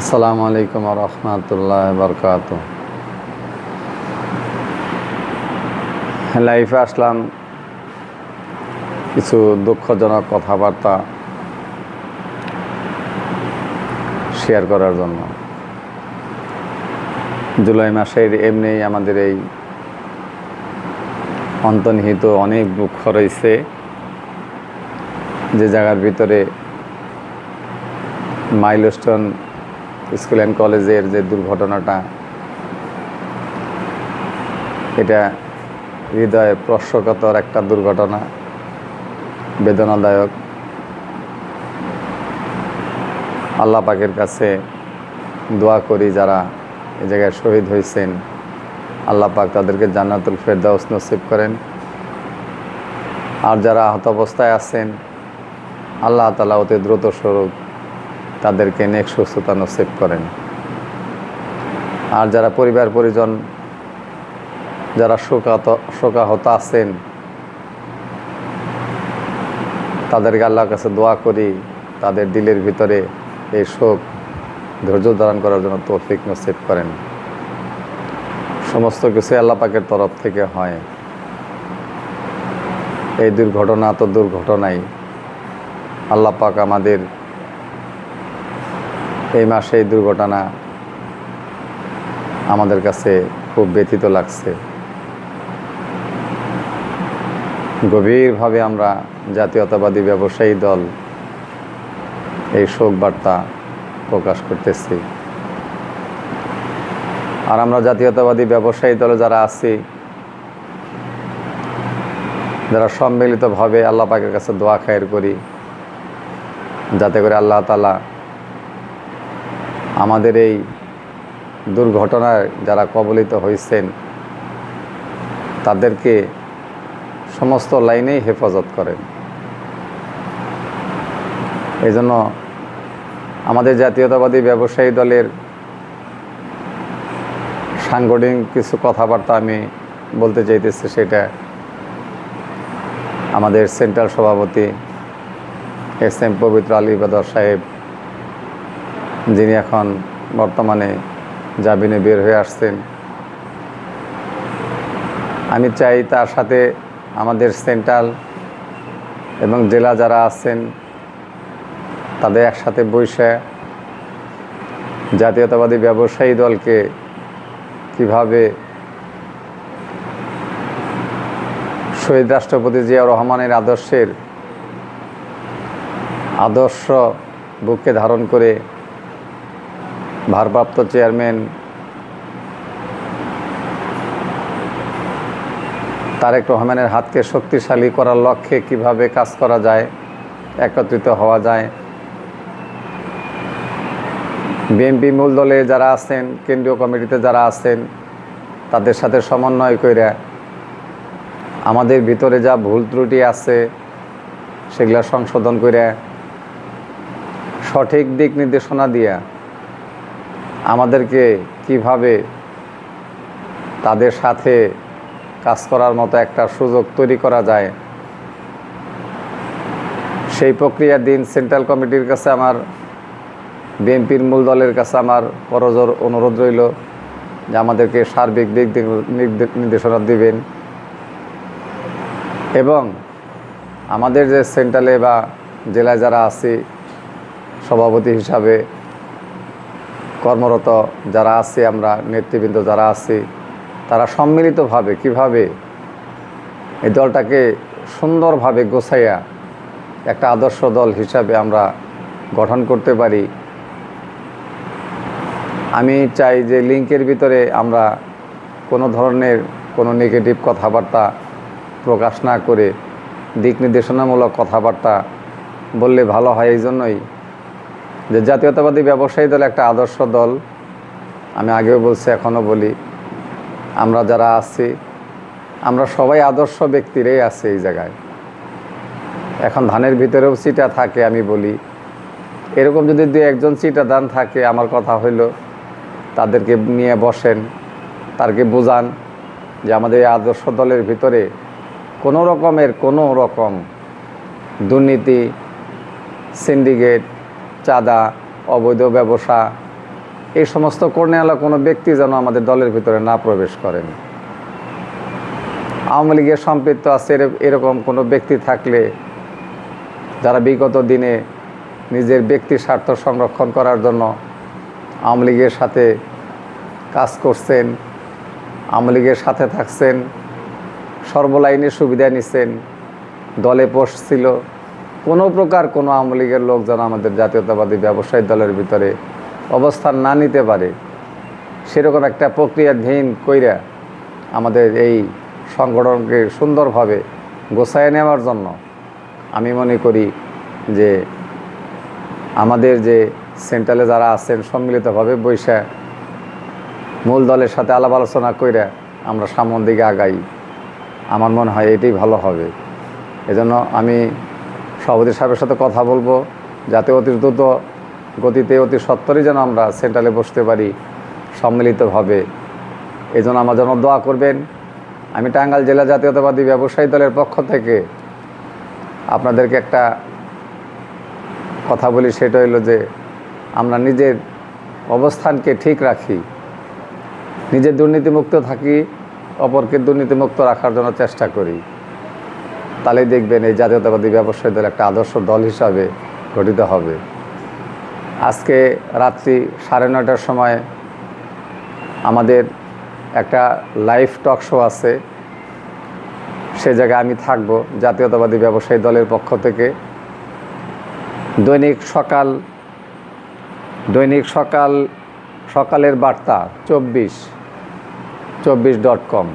আসসালামু আলাইকুম রহমতুল্লাহ বরকাত লাইফে আসলাম কিছু দুঃখজনক কথাবার্তা শেয়ার করার জন্য। জুলাই মাসের এমনি আমাদের এই অন্তর্নিহিত অনেক দুঃখ রয়েছে। যে জায়গার ভিতরে মাইলস্টোন স্কুল অ্যান্ড কলেজের যে দুর্ঘটনাটা, এটা হৃদয়ে প্রশ্নকতর একটা দুর্ঘটনা, বেদনাদায়ক। আল্লাহ পাকের কাছে দোয়া করি যারা এ জায়গায় শহীদ হয়েছেন, আল্লাহ পাক তাদেরকে জান্নাতুল ফেরদাউস নসিব করেন। আর যারা আহত অবস্থায় আছেন, আল্লাহ তালা অতি দ্রুত স্বরূপ তাদেরকে নেক সুস্থতা নসিব করেন। আর যারা পরিবার পরিজন, যারা শোকাত, শোকাহত আছেন, তাদেরকে আল্লাহর কাছে দোয়া করি, তাদের দিলের ভিতরে এই শোক ধৈর্য ধারণ করার জন্য তৌফিক নসিব করেন। সমস্ত কিছু আল্লাহ পাকের তরফ থেকে হয়। এই দুর্ঘটনা তো দুর্ঘটনাই। আল্লাহ পাক আমাদের এই মাসে এই দুর্ঘটনা আমাদের কাছে খুব ব্যথিত লাগছে। গভীরভাবে আমরা জাতীয়তাবাদী ব্যবসায়ী দল এই শোক বার্তা প্রকাশ করতেছি। আর আমরা জাতীয়তাবাদী ব্যবসায়ী দলে যারা আছি, যারা সম্মিলিতভাবে আল্লাহ পাকের কাছে দোয়া খায়ের করি, যাতে করে আল্লাহ তালা আমাদের এই দুর্ঘটনায় যারা কবলিত হয়েছেন, তাদেরকে সমস্ত লাইনেই হেফাজত করেন। এই জন্য আমাদের জাতীয়তাবাদী ব্যবসায়ী দলের সাংগঠনিক কিছু কথাবার্তা আমি বলতে চাইতেছি, সেটা আমাদের সেন্ট্রাল সভাপতি এস এম পবিত্র আলী বাদর সাহেব যিনি এখন বর্তমানে জামিনে বের হয়ে আসছেন। আমি চাই তার সাথে আমাদের সেন্ট্রাল এবং জেলা যারা আছেন, তাদের একসাথে বসে জাতীয়তাবাদী ব্যবসায়ী দলকে কীভাবে শহীদ রাষ্ট্রপতি জিয়া রহমানের আদর্শের আদর্শ বুকে ধারণ করে ভারপ্রাপ্ত চেয়ারম্যান তারেক রহমানের হাতকে শক্তিশালী করার লক্ষ্যে কীভাবে কাজ করা যায়, একত্রিত হওয়া যায়। বিএনপি মূল দলে যারা আছেন, কেন্দ্রীয় কমিটিতে যারা আছেন, তাদের সাথে সমন্বয় করে আমাদের ভিতরে যা ভুল ত্রুটি আছে, সেগুলো সংশোধন করে সঠিক দিক নির্দেশনা দিয়া আমাদেরকে কীভাবে তাদের সাথে কাজ করার মতো একটা সুযোগ তৈরি করা যায়, সেই প্রক্রিয়ার দিন সেন্ট্রাল কমিটির কাছে আমার, বিএনপির মূল দলের কাছে আমার পরজোর অনুরোধ রইল যে আমাদেরকে সার্বিক দিক নির্দেশনা দিবেন। এবং আমাদের যে সেন্ট্রালে বা জেলায় যারা আছি, সভাপতি হিসাবে কর্মরত যারা আছি, আমরা নেতৃবৃন্দ যারা আছি, তারা সম্মিলিতভাবে কীভাবে এই দলটাকে সুন্দরভাবে গোছাইয়া একটা আদর্শ দল হিসাবে আমরা গঠন করতে পারি, আমি চাই যে লিঙ্কের ভিতরে আমরা কোনো ধরনের কোনো নেগেটিভ কথাবার্তা প্রকাশ না করে দিক নির্দেশনামূলক কথাবার্তা বললে ভালো হয়, এই জন্যই যে জাতীয়তাবাদী ব্যবসায়ী দল একটা আদর্শ দল। আমি আগেও বলছি, এখনও বলি, আমরা যারা আছি, আমরা সবাই আদর্শ ব্যক্তিরাই আছি এই জায়গায়। এখন ধানের ভিতরেও চিটা থাকে, আমি বলি। এরকম যদি দু একজন চিটা ধান থাকে, আমার কথা হইল, তাদেরকে নিয়ে বসেন তারকে বোঝান যে আমাদের এই আদর্শ দলের ভিতরে কোনো রকমের কোনো রকম দুর্নীতি, সিন্ডিকেট চাঁদা, অবৈধ ব্যবসা, এই সমস্ত কর্ণেওয়ালা কোনো ব্যক্তি যেন আমাদের দলের ভিতরে না প্রবেশ করেন। আওয়ামী লীগের সম্পৃক্ত আছে এর- এরকম কোনো ব্যক্তি থাকলে যারা বিগত দিনে নিজের ব্যক্তি স্বার্থ সংরক্ষণ করার জন্য আওয়ামী লীগের সাথে কাজ করছেন, আওয়ামী লীগের সাথে থাকছেন, সর্বলাইনে সুবিধা নিছেন, দলে পোস্ট ছিল কোনো প্রকার কোনো আওয়ামী লীগের লোক যেন আমাদের জাতীয়তাবাদী ব্যবসায়ী দলের ভিতরে অবস্থান না নিতে পারে, সেরকম একটা প্রক্রিয়াধীন কইরা আমাদের এই সংগঠনকে সুন্দরভাবে গোছায় নেওয়ার জন্য আমি মনে করি যে আমাদের যে সেন্ট্রালে যারা আছেন সম্মিলিতভাবে বৈশা মূল দলের সাথে আলাপ আলোচনা কইরা আমরা সামনের দিকে আগাই। আমার মনে হয় এটাই ভালো হবে। এজন্য আমি সভাপতি সাহেবের সাথে কথা বলব, যাতে অতি দ্রুত গতিতে অতি সত্তরই যেন আমরা সেন্ট্রালে বসতে পারি সম্মিলিতভাবে। এই জন্য আমার জন্য দোয়া করবেন। আমি টাঙ্গাইল জেলা জাতীয়তাবাদী ব্যবসায়ী দলের পক্ষ থেকে আপনাদেরকে একটা কথা বলি, সেটা হলো যে আমরা নিজের অবস্থানকে ঠিক রাখি নিজের দুর্নীতিমুক্ত থাকি, অপরকে দুর্নীতিমুক্ত রাখার জন্য চেষ্টা করি। তাহলেই দেখবেন এই জাতীয়তাবাদী ব্যবসায়ী দল একটা আদর্শ দল হিসাবে গঠিত হবে। আজকে রাত্রি সাড়ে নয়টার সময় আমাদের একটা লাইভ টক শো আছে। সে জায়গায় আমি থাকব জাতীয়তাবাদী ব্যবসায়ী দলের পক্ষ থেকে। দৈনিক সকাল দৈনিক সকাল, সকালের বার্তা চব্বিশ চব্বিশ ডট কম।